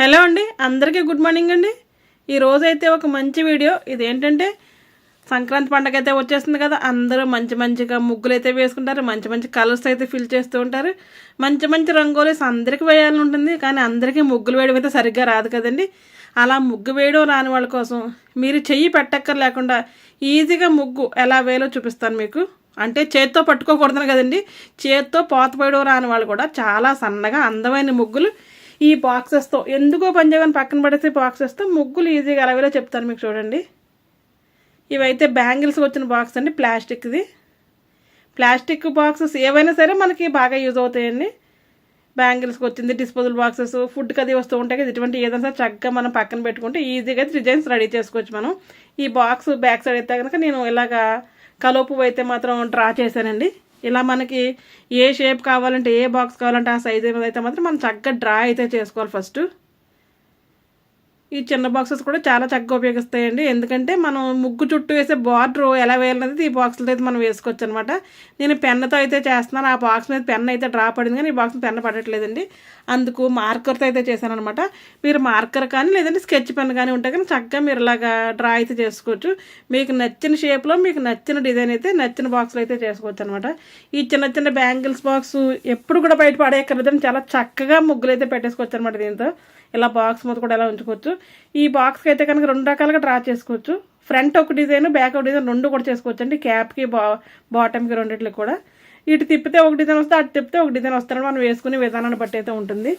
Hello అండి అందరికీ good morning అండి. ఈ రోజైతే ఒక మంచి వీడియో. ఇదేంటంటే సంక్రాంతి పండగ అయితే వచ్చేస్తుంది కదా అందరూ మంచి మంచిగా ముగ్గులు అయితే వేసుకుంటారు మంచి మంచి కలర్స్ అయితే ఫిల్ చేస్తూ ఉంటారు. మంచి మంచి రంగోలీస్ అందరికీ వేయాలని ఉంటుంది కానీ అందరికీ ముగ్గులు వేయడం అయితే సరిగ్గా రాదు కదండి. అలా ముగ్గు వేయడం రాని వాళ్ళ కోసం మీరు చెయ్యి పెట్టక్కర్ లేకుండా ఈజీగా ముగ్గు ఎలా వేయాలో చూపిస్తాను మీకు. అంటే చేత్తో పట్టుకోకూడదు కదండి. చేత్తో పోత పోయడం రాని వాళ్ళు కూడా చాలా సన్నగా అందమైన ముగ్గులు ఈ బాక్సెస్తో ఎందుకో పనిచేయని పక్కన పడేసి బాక్సెస్తో ముగ్గులు ఈజీగా అలాగేలా చెప్తాను మీకు చూడండి. ఇవైతే బ్యాంగిల్స్కి వచ్చిన బాక్స్ అండి ప్లాస్టిక్ది ప్లాస్టిక్ బాక్సెస్ ఏవైనా సరే మనకి బాగా యూజ్ అవుతాయండి. బ్యాంగిల్స్కి వచ్చింది డిస్పోజల్ బాక్సెస్ ఫుడ్కి అది వస్తూ ఉంటాయి కదా ఇటువంటి ఏదైనా సరే చక్కగా మనం పక్కన పెట్టుకుంటే ఈజీగా డిజైన్స్ రెడీ చేసుకోవచ్చు మనం. ఈ బాక్స్ బ్యాక్ సైడ్ అయితే కనుక నేను ఇలాగా కలోపు అయితే మాత్రం డ్రా చేశానండి. ఇలా మనకి ఏ షేప్ కావాలంటే ఏ బాక్స్ కావాలంటే ఆ సైజ్ మీద అయితే మాత్రం మనం చక్కగా డ్రా అయితే చేసుకోవాలి ఫస్ట్ ఈ చిన్న బాక్సెస్ కూడా చాలా చక్కగా ఉపయోగిస్తాయండి. ఎందుకంటే మనం ముగ్గు చుట్టూ వేసే బార్డర్ ఎలా వేయాలనేది ఈ బాక్స్లో అయితే మనం వేసుకోవచ్చు అనమాట నేను పెన్నుతో అయితే చేస్తున్నాను. ఆ బాక్స్ మీద పెన్ అయితే డ్రా పడింది కానీ ఈ బాక్స్ పెన్ పడట్లేదండి. అందుకు మార్కర్తో అయితే చేశాను అనమాట మీరు మార్కర్ కానీ లేదంటే స్కెచ్ పెన్ కానీ ఉంటే కానీ చక్కగా మీరు ఇలాగా డ్రా అయితే చేసుకోవచ్చు. మీకు నచ్చిన షేప్లో మీకు నచ్చిన డిజైన్ అయితే నచ్చిన బాక్స్లో అయితే చేసుకోవచ్చు అనమాట ఈ చిన్న చిన్న బ్యాంగిల్స్ బాక్స్ ఎప్పుడు కూడా బయట పడేయక్కర్లేదని చాలా చక్కగా ముగ్గులు అయితే పెట్టేసుకోవచ్చు అనమాట దీంతో. ఇలా బాక్స్ మీద కూడా ఎలా ఉంచుకోవచ్చు. ఈ బాక్స్కి అయితే కనుక రెండు రకాలుగా డ్రా చేసుకోవచ్చు. ఫ్రంట్ ఒక డిజైన్ బ్యాక్ ఒక డిజైన్ రెండు కూడా చేసుకోవచ్చు అండి క్యాప్కి బా బాటమ్కి రెండిట్లకి కూడా. ఇటు తిప్పితే ఒక డిజైన్ వస్తే అటు తిప్పితే ఒక డిజైన్ వస్తారని మనం వేసుకునే విధానాన్ని బట్టి అయితే ఉంటుంది.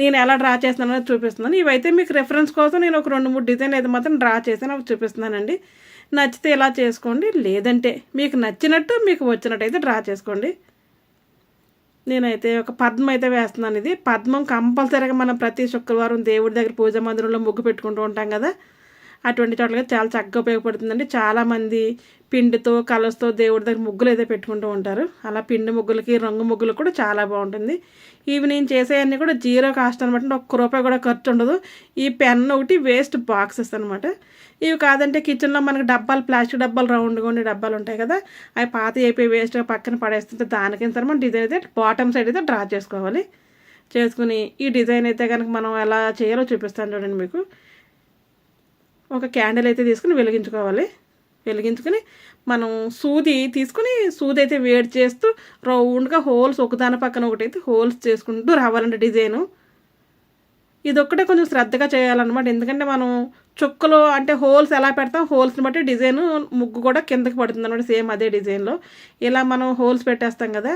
నేను ఎలా డ్రా చేస్తున్నానో చూపిస్తున్నాను. ఇవైతే మీకు రెఫరెన్స్ కోసం నేను ఒక రెండు మూడు డిజైన్ అయితే మాత్రం డ్రా చేసి అవి చూపిస్తున్నానండి. నచ్చితే ఇలా చేసుకోండి. లేదంటే మీకు నచ్చినట్టు మీకు వచ్చినట్టు అయితే డ్రా చేసుకోండి. నేనైతే ఒక పద్మం అయితే వేస్తున్నాను ఇది. పద్మం కంపల్సరీగా మనం ప్రతి శుక్రవారం దేవుడి దగ్గర పూజ మందిరంలో ముగ్గు పెట్టుకుంటూ ఉంటాం కదా. అటువంటి చోట్లగా చాలా చక్కగా ఉపయోగపడుతుందండి. చాలామంది పిండితో కలర్స్తో దేవుడి దగ్గర ముగ్గులు అయితే పెట్టుకుంటూ ఉంటారు. అలా పిండి ముగ్గులకి రంగు ముగ్గులు కూడా చాలా బాగుంటుంది. ఇవి నేను చేసేవన్నీ కూడా జీరో కాస్ట్ అనమాట ఒక్క రూపాయి కూడా ఖర్చు ఉండదు. ఈ పెన్ ఒకటి వేస్ట్ బాక్సెస్ అనమాట ఇవి కాదంటే కిచెన్లో మనకి డబ్బాలు ప్లాస్టిక్ డబ్బాలు రౌండ్గా ఉండే డబ్బాలు ఉంటాయి కదా. అవి పాత అయిపోయి వేస్ట్గా పక్కన పడేస్తుంటే దానికింత సరే మనం డిజైన్ అయితే బాటమ్ సైడ్ అయితే డ్రా చేసుకోవాలి. చేసుకుని ఈ డిజైన్ అయితే కనుక మనం ఎలా చేయాలో చూపిస్తాను చూడండి మీకు. ఒక క్యాండిల్ అయితే తీసుకుని వెలిగించుకోవాలి. వెలిగించుకుని మనం సూది తీసుకుని సూది అయితే వేడి చేస్తూ రౌండ్గా హోల్స్ ఒకదాని పక్కన ఒకటి అయితే హోల్స్ చేసుకుంటూ రావాలంటే డిజైను. ఇదొక్కటే కొంచెం శ్రద్ధగా చేయాలన్నమాట. ఎందుకంటే మనం చుక్కలు అంటే హోల్స్ ఎలా పెడతాం హోల్స్ని బట్టి డిజైన్ ముగ్గు కూడా కిందకి పడుతుంది అనమాట సేమ్ అదే డిజైన్లో. ఇలా మనం హోల్స్ పెట్టేస్తాం కదా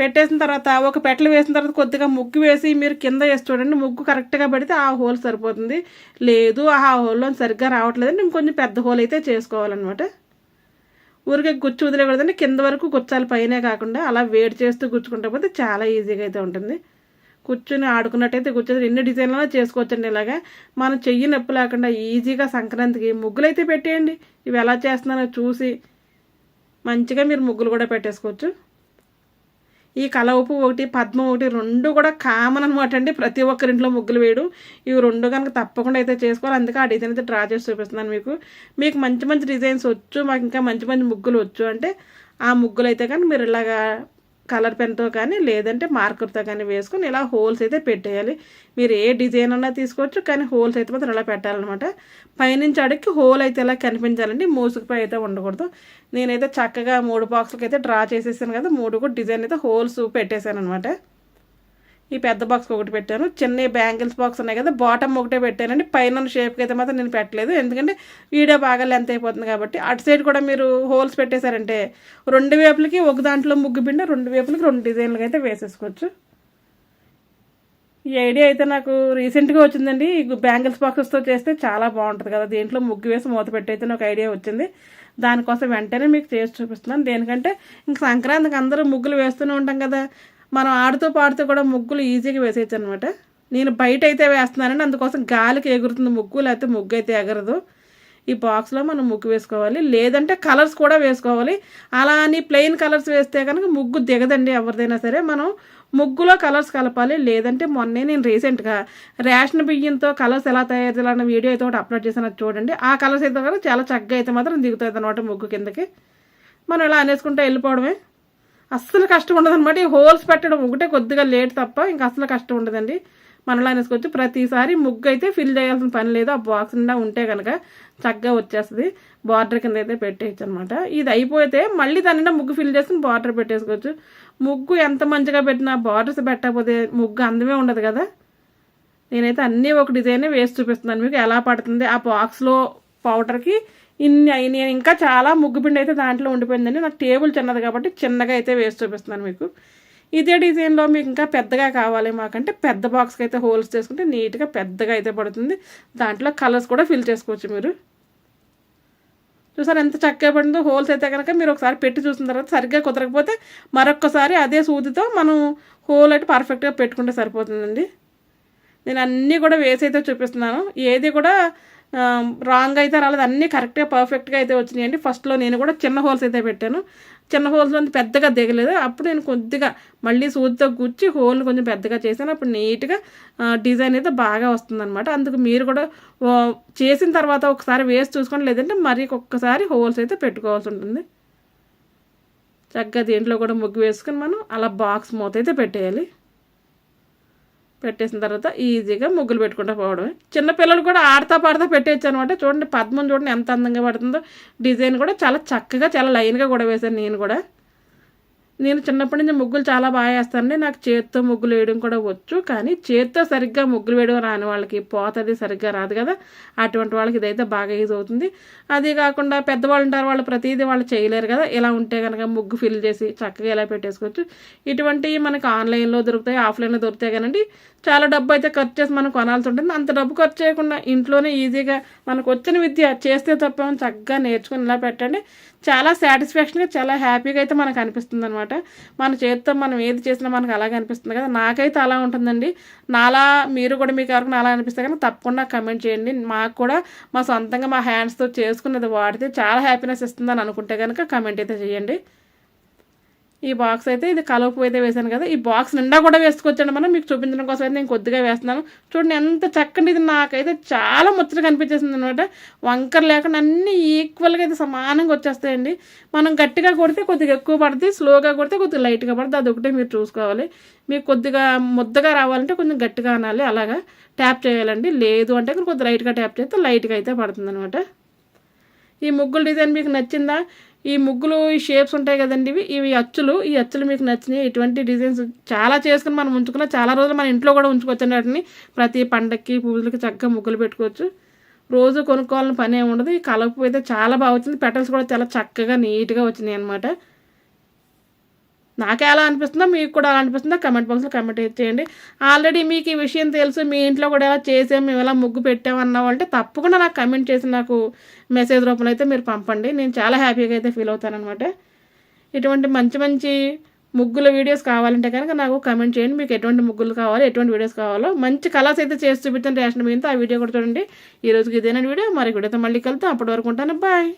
పెట్టేసిన తర్వాత ఒక పెట్టలు వేసిన తర్వాత కొద్దిగా ముగ్గు వేసి మీరు కింద వేసి చూడండి ముగ్గు కరెక్ట్గా పెడితే ఆ హోల్ సరిపోతుంది. లేదు ఆ హోల్లో సరిగ్గా రావట్లేదండి. ఇంకొంచెం పెద్ద హోల్ అయితే చేసుకోవాలన్నమాట. ఊరికే గుచ్చి వదిలేకూడదండి కింద వరకు గుచ్చాలి పైనే కాకుండా అలా వేడి చేస్తూ గుచ్చుకుంటే పోతే చాలా ఈజీగా అయితే ఉంటుంది. కూర్చుని ఆడుకున్నట్టయితే కూర్చొని ఎన్ని డిజైన్లలో చేసుకోవచ్చండి ఇలాగా. మనం చెయ్యి నొప్పి లేకుండా ఈజీగా సంక్రాంతికి ముగ్గులు అయితే పెట్టేయండి. ఇవి ఎలా చేస్తున్నారో చూసి మంచిగా మీరు ముగ్గులు కూడా పెట్టేసుకోవచ్చు. ఈ కలవపు ఒకటి పద్మం ఒకటి రెండు కూడా కామన్ అనమాట అండి. ప్రతి ఒక్కరింట్లో ముగ్గులు వేయడం. ఇవి రెండు కనుక తప్పకుండా అయితే చేసుకోవాలి. అందుకే ఆ డిజైన్ అయితే డ్రా చేసి చూపిస్తున్నాను మీకు. మీకు మంచి మంచి డిజైన్స్ వచ్చు మాకు ఇంకా మంచి మంచి ముగ్గులు వచ్చు అంటే ఆ ముగ్గులు అయితే కానీ మీరు ఇలాగా కలర్ పెన్తో కానీ లేదంటే మార్కర్తో కానీ వేసుకొని ఇలా హోల్స్ అయితే పెట్టేయాలి. మీరు ఏ డిజైన్ అన్నా తీసుకోవచ్చు కానీ హోల్స్ అయితే మాత్రం ఇలా పెట్టాలన్నమాట. పైనుంచి అడిగి హోల్ అయితే ఇలా కనిపించాలండి. మూసుకుపోయి అయితే ఉండకూడదు. నేనైతే చక్కగా మూడు బాక్స్లకి అయితే డ్రా చేసేసాను కదా మూడు కూడా డిజైన్ అయితే హోల్స్ పెట్టేశాను అనమాట ఈ పెద్ద బాక్స్ ఒకటి పెట్టాను. చిన్న బ్యాంగిల్స్ బాక్స్ ఉన్నాయి కదా బాటమ్ ఒకటే పెట్టానండి. పైన షేప్కి అయితే మాత్రం నేను పెట్టలేదు. ఎందుకంటే వీడియో బాగా లెంత్ అయిపోతుంది కాబట్టి. అటు సైడ్ కూడా మీరు హోల్స్ పెట్టేశారంటే రెండు వేపులకి ఒక దాంట్లో ముగ్గు పిండి రెండు వేపులకి రెండు డిజైన్లకి అయితే వేసేసుకోవచ్చు. ఈ ఐడియా అయితే నాకు రీసెంట్గా వచ్చిందండి. ఈ బ్యాంగిల్స్ బాక్సెస్తో చేస్తే చాలా బాగుంటుంది కదా. దీంట్లో ముగ్గు వేసి మూత పెట్టయితే నాకు ఐడియా వచ్చింది. దానికోసం వెంటనే మీకు చేసి చూపిస్తున్నాను. దేనికంటే ఇంక సంక్రాంతికి అందరూ ముగ్గులు వేస్తూనే ఉంటాం కదా. మనం ఆడుతూ పాడుతూ కూడా ముగ్గులు ఈజీగా వేసేయచ్చు అనమాట నేను బయట అయితే వేస్తున్నానండి. అందుకోసం గాలికి ఎగురుతుంది ముగ్గు లేకపోతే ముగ్గు అయితే ఎగరదు. ఈ బాక్స్లో మనం ముగ్గు వేసుకోవాలి. లేదంటే కలర్స్ కూడా వేసుకోవాలి. అలా అని ప్లెయిన్ కలర్స్ వేస్తే కనుక ముగ్గు దిగదండి ఎవరిదైనా సరే. మనం ముగ్గులో కలర్స్ కలపాలి. లేదంటే మొన్నే నేను రీసెంట్గా రేషన్ బియ్యంతో కలర్స్ ఎలా తయారు చేయాలన్న వీడియో అయితే ఒకటి అప్లోడ్ చేసిన చూడండి. ఆ కలర్స్ అయితే కనుక చాలా చక్కగా అయితే మాత్రం దిగుతుంది అనమాట ముగ్గు కిందకి. మనం ఇలా అనేసుకుంటే వెళ్ళిపోవడమే. అస్సలు కష్టం ఉండదు అనమాట ఈ హోల్స్ పెట్టడం ఒకటే కొద్దిగా లేట్ తప్ప ఇంకా అసలు కష్టం ఉండదండి. మనలా అనేసుకోవచ్చు ప్రతిసారి ముగ్గు అయితే ఫిల్ చేయాల్సిన పని లేదు. ఆ బాక్స్ నిండా ఉంటే కనుక చక్కగా వచ్చేస్తుంది. బార్డర్ కింద అయితే పెట్టేయచ్చు అనమాట ఇది అయిపోతే మళ్ళీ దాని నిండా ముగ్గు ఫిల్ చేసుకుని బార్డర్ పెట్టేసుకోవచ్చు. ముగ్గు ఎంత మంచిగా పెట్టినా బార్డర్స్ పెట్టకపోతే ముగ్గు అందమే ఉండదు కదా. నేనైతే అన్నీ ఒక డిజైన్ వేసి చూపిస్తున్నాను. మీకు ఎలా పడుతుంది? ఆ బాక్స్లో పౌడర్కి ఇన్ని నేను ఇంకా చాలా ముగ్గు పిండి అయితే దాంట్లో ఉండిపోయిందండి. నాకు టేబుల్ చిన్నది కాబట్టి చిన్నగా అయితే వేసి చూపిస్తున్నాను మీకు. ఇదే డిజైన్లో మీకు ఇంకా పెద్దగా కావాలి మాకంటే పెద్ద బాక్స్కి అయితే హోల్స్ చేసుకుంటే నీట్గా పెద్దగా అయితే పడుతుంది. దాంట్లో కలర్స్ కూడా ఫిల్ చేసుకోవచ్చు మీరు. చూసారు ఎంత చక్కగా పడిందో? హోల్స్ అయితే కనుక మీరు ఒకసారి పెట్టి చూసిన తర్వాత సరిగ్గా కుదరకపోతే మరొకసారి అదే సూదితో మనం హోల్ అయితే పర్ఫెక్ట్గా పెట్టుకుంటే సరిపోతుందండి. నేను అన్నీ కూడా వేసి అయితే చూపిస్తున్నాను. ఏది కూడా రాంగ్ అయితే రాలేదు. అన్నీ కరెక్ట్గా పర్ఫెక్ట్గా అయితే వచ్చినాయండి. ఫస్ట్లో నేను కూడా చిన్న హోల్స్ అయితే పెట్టాను. చిన్న హోల్స్లో పెద్దగా దిగలేదు. అప్పుడు నేను కొద్దిగా మళ్ళీ సూదితో గుచ్చి హోల్ని కొంచెం పెద్దగా చేశాను. అప్పుడు నీట్గా డిజైన్ అయితే బాగా వస్తుందన్నమాట. అందుకు మీరు కూడా చేసిన తర్వాత ఒకసారి వేసి చూసుకోండి. లేదంటే మరి ఒక్కసారి హోల్స్ అయితే పెట్టుకోవాల్సి ఉంటుంది. చక్కగా దీంట్లో కూడా ముగ్గు వేసుకొని మనం అలా బాక్స్ మూత అయితే పెట్టేయాలి. పెట్టేసిన తర్వాత ఈజీగా ముగ్గులు పెట్టుకుంటూ పోవడమే. చిన్నపిల్లలు కూడా ఆడతా పాడతా పెట్టేయచ్చు అనమాట చూడండి పద్మం చూడండి ఎంత అందంగా పడుతుందో. డిజైన్ కూడా చాలా చక్కగా చాలా లైన్గా కూడా వేశాను నేను కూడా. నేను చిన్నప్పటి నుంచి ముగ్గులు చాలా బాగా వేస్తానండి. నాకు చేత్తో ముగ్గులు వేయడం కూడా వచ్చు కానీ చేత్తో సరిగ్గా ముగ్గులు వేయడం రాని వాళ్ళకి పోతుంది సరిగ్గా రాదు కదా. అటువంటి వాళ్ళకి ఇదైతే బాగా యూజ్ అవుతుంది. అదే కాకుండా పెద్దవాళ్ళు ఉంటారు వాళ్ళు ప్రతిదీ వాళ్ళు చేయలేరు కదా. ఇలా ఉంటే కనుక ముగ్గు ఫిల్ చేసి చక్కగా ఇలా పెట్టేసుకోవచ్చు. ఇటువంటివి మనకి ఆన్లైన్లో దొరుకుతాయి ఆఫ్లైన్లో దొరుకుతాయి కదండి చాలా డబ్బు అయితే ఖర్చు చేసి మనం కొనాల్సి ఉంటుంది. అంత డబ్బు ఖర్చు చేయకుండా ఇంట్లోనే ఈజీగా మనకు వచ్చిన విద్య చేస్తే తప్ప చక్కగా నేర్చుకుని ఇలా పెట్టండి. చాలా సాటిస్ఫాక్షన్గా చాలా హ్యాపీగా అయితే మనకు అనిపిస్తుంది అనమాట మన చేతితో మనం ఏది చేసినా మనకు అలాగే అనిపిస్తుంది కదా. నాకైతే అలా ఉంటుందండి. నాలా మీరు కూడా మీకు ఎవరికి అలా అనిపిస్తే కనుక తప్పకుండా కమెంట్ చేయండి. మాకు కూడా మా సొంతంగా మా హ్యాండ్స్తో చేసుకున్నది వాడితే చాలా హ్యాపీనెస్ ఇస్తుందని అనుకుంటే కనుక కమెంట్ అయితే చేయండి. ఈ బాక్స్ అయితే ఇది కలవపు అయితే వేసాను కదా. ఈ బాక్స్ నిండా కూడా వేసుకొచ్చాను మనం. మీకు చూపించడం కోసం అయితే నేను కొద్దిగా వేస్తున్నాను. చూడండి ఎంత చక్కని ఇది. నాకైతే చాలా ముచ్చట కనిపించేసింది అనమాట వంకర లేకుండా అన్ని ఈక్వల్గా అయితే సమానంగా వచ్చేస్తాయండి. మనం గట్టిగా కొడితే కొద్దిగా ఎక్కువ పడుతుంది. స్లోగా కొడితే కొద్దిగా లైట్గా పడుతుంది. అదొకటే మీరు చూసుకోవాలి. మీకు కొద్దిగా ముద్దగా రావాలంటే కొంచెం గట్టిగా అనాలి. అలాగా ట్యాప్ చేయాలండి. లేదు అంటే కొద్దిగా లైట్గా ట్యాప్ చేస్తే లైట్గా అయితే పడుతుంది అనమాట ఈ ముగ్గుల డిజైన్ మీకు నచ్చిందా? ఈ ముగ్గులు ఈ షేప్స్ ఉంటాయి కదండి ఇవి. ఇవి అచ్చులు. ఈ అచ్చులు మీకు నచ్చినాయి ఇటువంటి డిజైన్స్ చాలా చేసుకుని మనం ఉంచుకున్న చాలా రోజులు మన ఇంట్లో కూడా ఉంచుకోవచ్చు వాటిని. ప్రతి పండక్కి పూజలకి చక్కగా ముగ్గులు పెట్టుకోవచ్చు. రోజు కొనుక్కోవాలని పని ఏమి ఉండదు. ఈ కలపు అయితే చాలా బాగా వచ్చింది. పెటల్స్ కూడా చాలా చక్కగా నీట్గా వచ్చినాయి అనమాట నాకే అలా అనిపిస్తుందో మీకు కూడా అలా అనిపిస్తుందో కమెంట్ బాక్స్లో కమెంట్ చేయండి. ఆల్రెడీ మీకు ఈ విషయం తెలుసు మీ ఇంట్లో కూడా ఎలా చేసాం మేము ఎలా ముగ్గు పెట్టామన్న అంటే తప్పకుండా నాకు కమెంట్ చేసి నాకు మెసేజ్ రూపంలో అయితే మీరు పంపండి. నేను చాలా హ్యాపీగా అయితే ఫీల్ అవుతానమాట ఇటువంటి మంచి మంచి ముగ్గుల వీడియోస్ కావాలంటే కనుక నాకు కమెంట్ చేయండి. మీకు ఎటువంటి ముగ్గులు కావాలి ఎటువంటి వీడియోస్ కావాలో మంచి కలర్స్ అయితే చేసి చూపిస్తాను రేషన్ మీద ఆ వీడియో కూడా చూడండి. ఈ రోజుకి ఇదేనండి వీడియో. మరి వీడియోతో మళ్ళీ కలుద్దాం. అప్పటి వరకు ఉంటాను. బాయ్